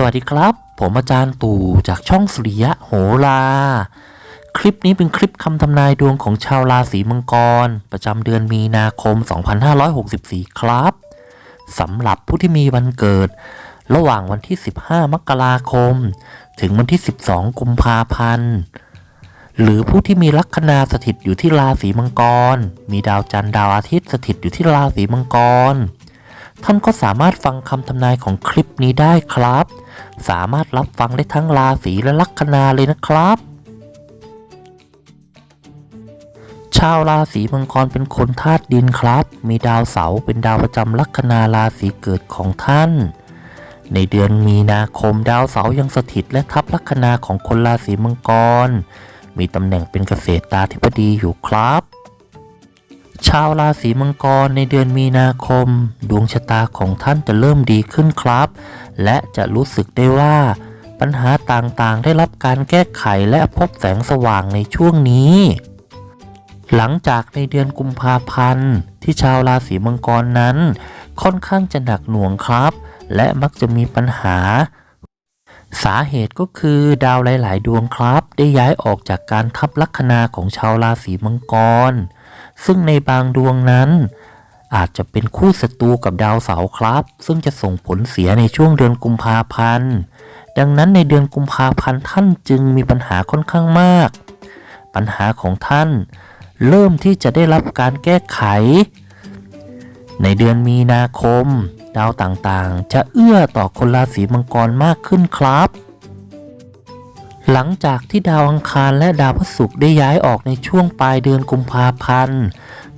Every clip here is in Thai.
สวัสดีครับ ผมอาจารย์ตู่จากช่องสุริยะโหราคลิปนี้เป็นคลิปคำทำนายดวงของชาวราศีมังกร ประจำเดือนมีนาคม 2564 ครับสำหรับผู้ที่มีวันเกิด ระหว่างวันที่ 15 มกราคม ถึงวันที่ 12 กุมภาพันธ์ หรือผู้ที่มีลัคนาสถิตอยู่ที่ราศีมังกร มีดาวจันทร์ดาวอาทิตย์สถิตอยู่ที่ราศีมังกร ท่านก็สามารถฟังคำทำนายของคลิปนี้ได้ครับ สามารถรับฟังได้ทั้งราศีและลัคนาเลยนะครับ ชาวราศีมังกรเป็นคนธาตุดินครับ มีดาวเสาร์เป็นดาวประจำลัคนาราศีเกิดของท่าน ในเดือนมีนาคมดาวเสาร์ยังสถิตและทับลัคนาของคนราศีมังกร มีตำแหน่งเป็นเกษตราธิบดีอยู่ครับ ชาวราศีมังกรในเดือนมีนาคม ดวงชะตาของท่านจะเริ่มดีขึ้นครับ และจะรู้สึกได้ว่า ปัญหาต่างๆ ได้รับการแก้ไขและพบแสงสว่างในช่วงนี้ หลังจากในเดือนกุมภาพันธ์ ที่ชาวราศีมังกรนั้น ค่อนข้างจะหนักหน่วงครับ และมักจะมีปัญหา สาเหตุก็คือดาวหลาย ๆ ดวงครับ ได้ย้ายออกจากการทับลัคนาของชาวราศีมังกร ซึ่งในบางดวงนั้น อาจจะเป็นคู่ศัตรูกับดาวเสาร์ครับ ซึ่งจะส่งผลเสียในช่วงเดือนกุมภาพันธ์ ดังนั้นในเดือนกุมภาพันธ์ท่านจึงมีปัญหาค่อนข้างมาก ปัญหาของท่าน เริ่มที่จะได้รับการแก้ไข ในเดือนมีนาคม ดาวต่างๆ จะเอื้อต่อคนราศีมังกรมากขึ้นครับ หลังจากที่ดาวอังคารและดาวพฤหัสได้ย้ายออกในช่วงปลายเดือนกุมภาพันธ์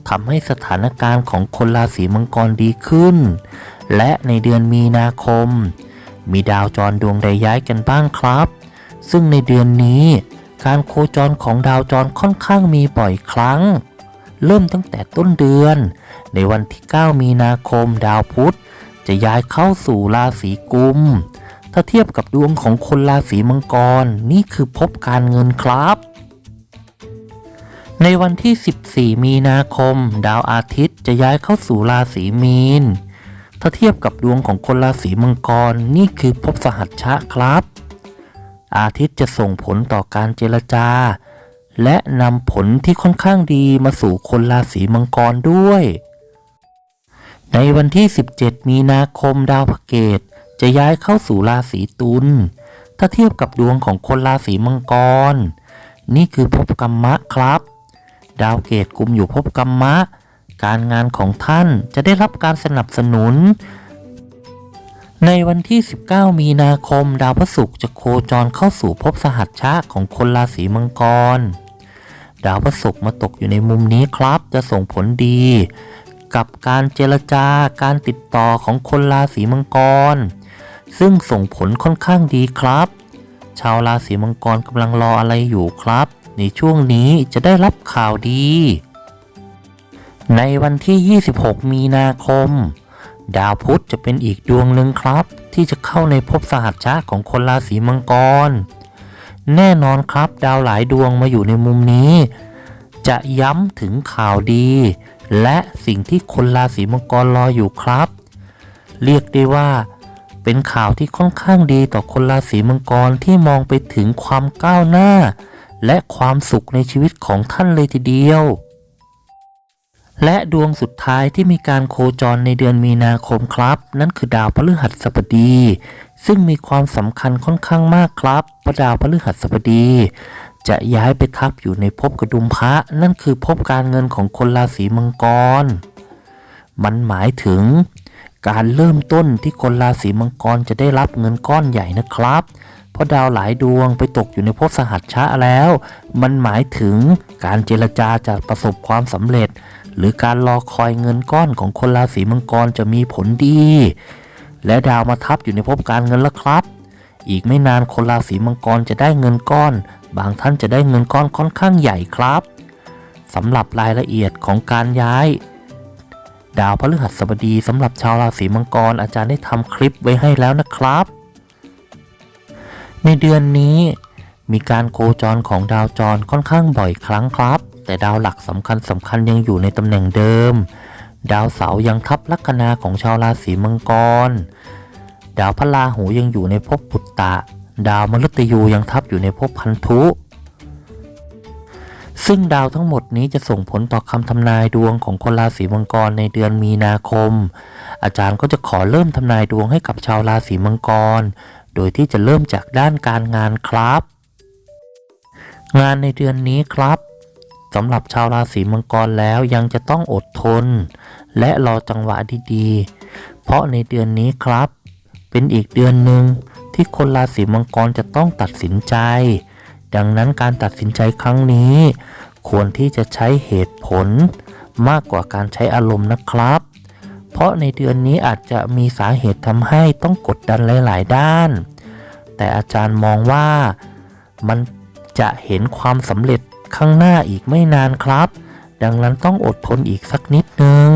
ทำให้สถานการณ์ของคนราศีมังกรดีขึ้น และในเดือนมีนาคม มีดาวจรดวงใดย้ายกันบ้างครับ ซึ่งในเดือนนี้การโคจรของดาวจรค่อนข้างมีบ่อยครั้ง เริ่มตั้งแต่ต้นเดือน ในวันที่ 9 มีนาคมดาวพุธจะย้ายเข้าสู่ราศีกุม ถ้าเทียบกับดวงของคนราศีมังกร นี่คือพบการเงินครับ ในวันที่ 14 มีนาคม ดาวอาทิตย์จะย้ายเข้าสู่ราศีมีน ถ้าเทียบกับดวงของคนราศีมังกร นี่คือภพสหัชชะครับ อาทิตย์จะส่งผลต่อการเจรจา และนำผลที่ค่อนข้างดีมาสู่คนราศีมังกรด้วยในวันที่ 17 มีนาคมดาวพระเกต จะย้ายเข้าสู่ราศีตุล ถ้าเทียบกับดวงของคนราศีมังกร นี่คือภพกรรมะครับ ดาวเกตกุมอยู่ภพกรรมะ การงานของท่านจะได้รับการสนับสนุน ในวันที่ 19 มีนาคม ดาวพฤหัสจะโคจรเข้าสู่ภพสหัชชะของคนราศีมังกร ดาวพฤหัสมาตกอยู่ในมุมนี้ครับ จะส่งผลดีกับการเจรจาการติดต่อของคนราศีมังกร ซึ่งส่งผลค่อนข้างดีครับ ชาวราศีมังกรกำลังรออะไรอยู่ครับ ในช่วงนี้จะได้รับข่าวดี ในวันที่ 26 มีนาคม ดาวพุธจะเป็นอีกดวงหนึ่งครับ ที่จะเข้าในภพสหัชชะของคนราศีมังกร แน่นอนครับดาวหลายดวงมาอยู่ในมุมนี้ จะย้ำถึงข่าวดี และสิ่งที่คนราศีมังกรรออยู่ครับ เรียกได้ว่า เป็นข่าวที่ค่อนข้างดีต่อคนราศีมังกรที่มองไปถึงความก้าวหน้า และความสุขในชีวิตของท่านเลยทีเดียว และดวงสุดท้ายที่มีการโคจรในเดือนมีนาคมครับ นั่นคือดาวพฤหัสบดี ซึ่งมีความสำคัญค่อนข้างมากครับพระดาวพฤหัสบดี จะย้ายไปทับอยู่ในภพกระดุมพระนั่นคือภพการเงินของคนราศีมังกรมันหมายถึง การเริ่มต้นที่คนราศีมังกรจะได้รับเงินก้อนใหญ่นะครับ เพราะดาวหลายดวงไปตกอยู่ในภพสหัชชะแล้ว มันหมายถึงการเจรจาจะประสบความสำเร็จ หรือการรอคอยเงินก้อนของคนราศีมังกรจะมีผลดี และดาวมาทับอยู่ในภพการเงินแล้วครับ อีกไม่นานคนราศีมังกรจะได้เงินก้อน บางท่านจะได้เงินก้อนค่อนข้างใหญ่ครับสำหรับรายละเอียดของการย้าย ดาวพฤหัสบดีสำหรับชาวราศีมังกรอาจารย์ได้ทำคลิปไว้ให้แล้วนะครับ ในเดือนนี้มีการโคจรของดาวจรค่อนข้างบ่อยครั้งครับ แต่ดาวหลักสำคัญสำคัญยังอยู่ในตำแหน่งเดิม ดาวเสาร์ยังทับลัคนาของชาวราศีมังกร ดาวพระราหูยังอยู่ในภพปุตตะ ดาวมฤตยูยังทับอยู่ในภพพันธุ ซึ่งดาวทั้งหมดนี้จะส่งผลต่อคำทำนายดวงของคนราศีมังกรในเดือนมีนาคม อาจารย์ก็จะขอเริ่มทำนายดวงให้กับชาวราศีมังกร โดยที่จะเริ่มจากด้านการงานครับ งานในเดือนนี้ครับสำหรับชาวราศีมังกรแล้วยังจะต้องอดทน และรอจังหวะดีๆ เพราะในเดือนนี้ครับ เป็นอีกเดือนหนึ่งที่คนราศีมังกรจะต้องตัดสินใจ ดังนั้นการตัดสินใจครั้งนี้ ควรที่จะใช้เหตุผลมากกว่าการใช้อารมณ์นะครับ เพราะในเดือนนี้อาจจะมีสาเหตุทำให้ต้องกดดันหลาย ๆ ด้าน แต่อาจารย์มองว่ามันจะเห็นความสำเร็จข้างหน้าอีกไม่นานครับ ดังนั้นต้องอดทนอีกสักนิดนึง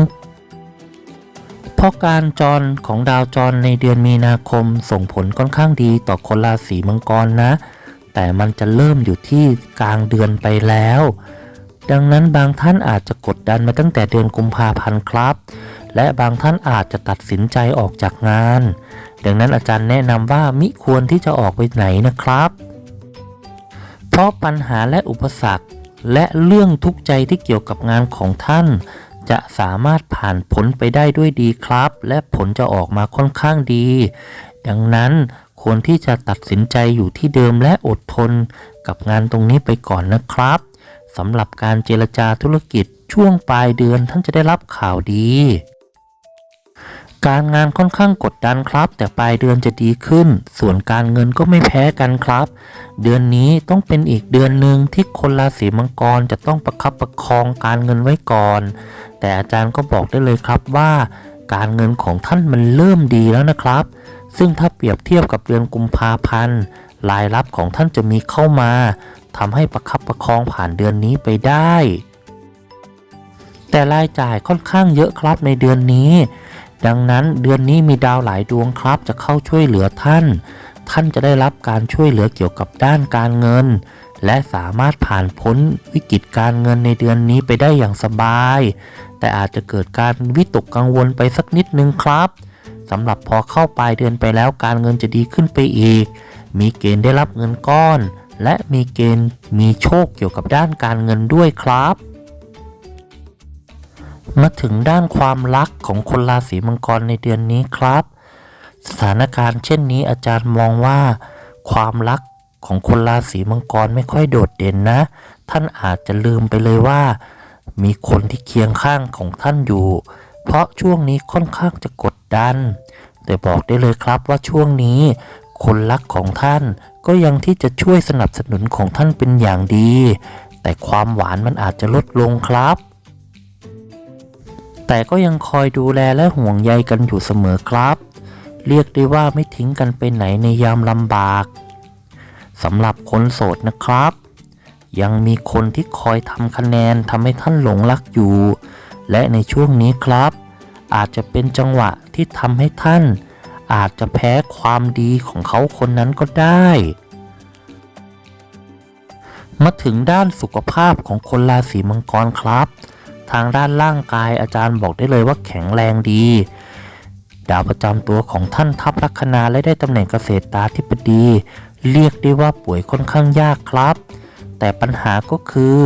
เพราะการจรของดาวจรในเดือนมีนาคมส่งผลค่อนข้างดีต่อคนราศีมังกรนะ แต่มันจะเริ่มอยู่ที่กลางเดือนไปแล้ว ดังนั้นบางท่านอาจจะกดดันมาตั้งแต่เดือนกุมภาพันธ์ครับ และบางท่านอาจจะตัดสินใจออกจากงาน ดังนั้นอาจารย์แนะนำว่ามิควรที่จะออกไปไหนนะครับ เพราะปัญหาและอุปสรรค และเรื่องทุกข์ใจที่เกี่ยวกับงานของท่านจะสามารถผ่านผลไปได้ด้วยดีครับ และผลจะออกมาค่อนข้างดี ดังนั้น ควรที่จะตัดสินใจอยู่ที่เดิมและอดทนกับงานตรงนี้ไปก่อนนะครับสำหรับการเจรจาธุรกิจช่วงปลายเดือนท่านจะได้รับข่าวดี การงานค่อนข้างกดดันครับ แต่ปลายเดือนจะดีขึ้น ส่วนการเงินก็ไม่แพ้กันครับ เดือนนี้ต้องเป็นอีกเดือนหนึ่งที่คนราศีมังกรจะต้องประคับประคองการเงินไว้ก่อน แต่อาจารย์ก็บอกได้เลยครับว่า การเงินของท่านมันเริ่มดีแล้วนะครับ ซึ่งถ้าเปรียบเทียบกับเดือนกุมภาพันธ์รายรับของท่านจะมีเข้ามาทำให้ประคับประคองผ่านเดือนนี้ไปได้ แต่รายจ่ายค่อนข้างเยอะครับในเดือนนี้ ดังนั้นเดือนนี้มีดาวหลายดวงครับจะเข้าช่วยเหลือท่าน ท่านจะได้รับการช่วยเหลือเกี่ยวกับด้านการเงิน และสามารถผ่านพ้นวิกฤตการเงินในเดือนนี้ไปได้อย่างสบาย แต่อาจจะเกิดการวิตกกังวลไปสักนิดนึงครับ สำหรับพอเข้าปลายเดือนไปแล้วการเงินจะดีขึ้นไปอีก มีเกณฑ์ได้รับเงินก้อน และมีเกณฑ์มีโชคเกี่ยวกับด้านการเงินด้วยครับ มาถึงด้านความรักของคนราศีมังกรในเดือนนี้ครับ สถานการณ์เช่นนี้อาจารย์มองว่า ความรักของคนราศีมังกรไม่ค่อยโดดเด่นนะ ท่านอาจจะลืมไปเลยว่า มีคนที่เคียงข้างของท่านอยู่ เพราะช่วงนี้ค่อนข้างจะกดัน แต่บอกได้เลยครับว่าช่วงนี้ คนรักของท่านก็ยังที่จะช่วยสนับสนุนของท่านเป็นอย่างดี แต่ความหวานมันอาจจะลดลงครับ แต่ก็ยังคอยดูแลและห่วงใยกันอยู่เสมอครับ เรียกได้ว่าไม่ทิ้งกันไปไหนในยามลำบากสำหรับคนโสดนะครับ ยังมีคนที่คอยทำคะแนนทำให้ท่านหลงรักอยู่ และในช่วงนี้ครับ อาจจะเป็นจังหวะ ที่ทำให้ท่าน อาจจะแพ้ความดีของเขาคนนั้นก็ได้ มาถึงด้านสุขภาพของคนราศีมังกรครับ ทางด้านร่างกายอาจารย์บอกได้เลยว่าแข็งแรงดี ดาวประจำตัวของท่านทัพลัคนาและได้ตำแหน่งเกษตรตาธิปดี เรียกได้ว่าป่วยค่อนข้างยากครับ แต่ปัญหาก็คือ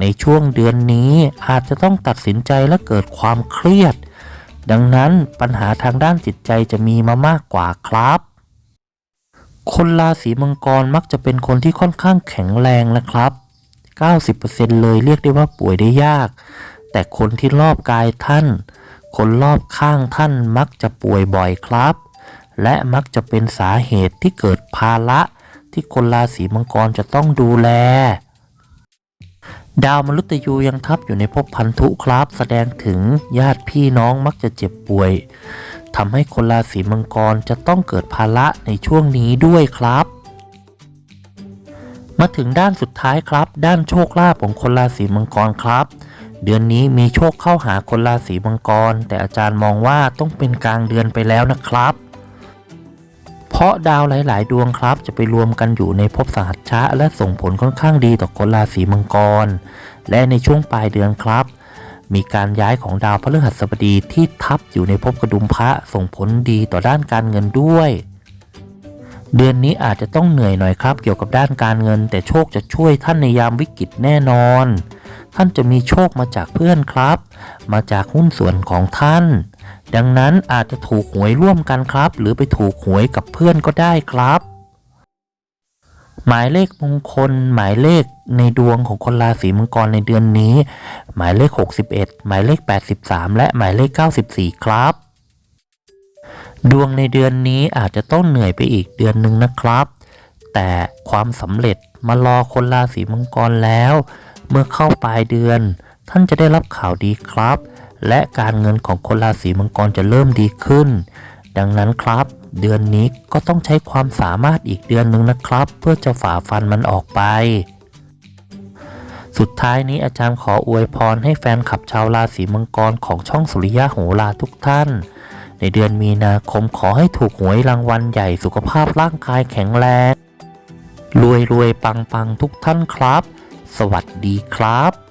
ในช่วงเดือนนี้อาจจะต้องตัดสินใจและเกิดความเครียด ดังนั้นปัญหาทางด้านจิตใจจะมีมามากกว่าครับ คนราศีมังกรมักจะเป็นคนที่ค่อนข้างแข็งแรงนะครับ 90%เลยเรียกได้ว่าป่วยได้ยาก แต่คนที่รอบกายท่าน คนรอบข้างท่านมักจะป่วยบ่อยครับ และมักจะเป็นสาเหตุที่เกิดภาระที่คนราศีมังกรจะต้องดูแล ดาวมฤตยูยังทับอยู่ในภพพันธุครับ แสดงถึงญาติพี่น้องมักจะเจ็บป่วยทำให้คนราศีมังกรจะต้องเกิดภาระในช่วงนี้ด้วยครับ มาถึงด้านสุดท้ายครับ ด้านโชคลาภของคนราศีมังกรครับ เดือนนี้มีโชคเข้าหาคนราศีมังกร แต่อาจารย์มองว่าต้องเป็นกลางเดือนไปแล้วนะครับ เพราะดาวหลาย ๆ ดวงครับจะไปรวมกันอยู่ในภพสหัชชะ และส่งผลค่อนข้างดีต่อคนราศีมังกร และในช่วงปลายเดือนครับ มีการย้ายของดาวพฤหัสบดีที่ทับอยู่ในภพกระดุมพระส่งผลดีต่อด้านการเงินด้วย เดือนนี้อาจจะต้องเหนื่อยหน่อยครับ เกี่ยวกับด้านการเงิน แต่โชคจะช่วยท่านในยามวิกฤตแน่นอน ท่านจะมีโชคมาจากเพื่อนครับ มาจากหุ้นส่วนของท่าน ดังนั้นอาจจะถูกหวยร่วมกันครับ หรือไปถูกหวยกับเพื่อนก็ได้ครับ หมายเลขมงคล หมายเลขในดวงของคนราศีมังกรในเดือนนี้ หมายเลข 61 หมายเลข 83 และหมายเลข 94 ครับ ดวงในเดือนนี้อาจจะต้องเหนื่อยไปอีกเดือนหนึ่งนะครับ แต่ความสำเร็จมารอคนราศีมังกรแล้ว เมื่อเข้าปลายเดือน ท่านจะได้รับข่าวดีครับ และการเงินของคนราศีมังกรจะเริ่มดีขึ้น ดังนั้นครับ เดือนนี้ก็ต้องใช้ความสามารถอีกเดือนหนึ่งนะครับ เพื่อจะฝ่าฟันมันออกไป สุดท้ายนี้อาจารย์ขออวยพรให้แฟนคลับชาวราศีมังกรของช่องสุริยะโหราทุกท่านในเดือนมีนาคมขอให้ถูกหวยรางวัลใหญ่สุขภาพร่างกายแข็งแรง รวยรวยปังปังทุกท่านครับ สวัสดีครับ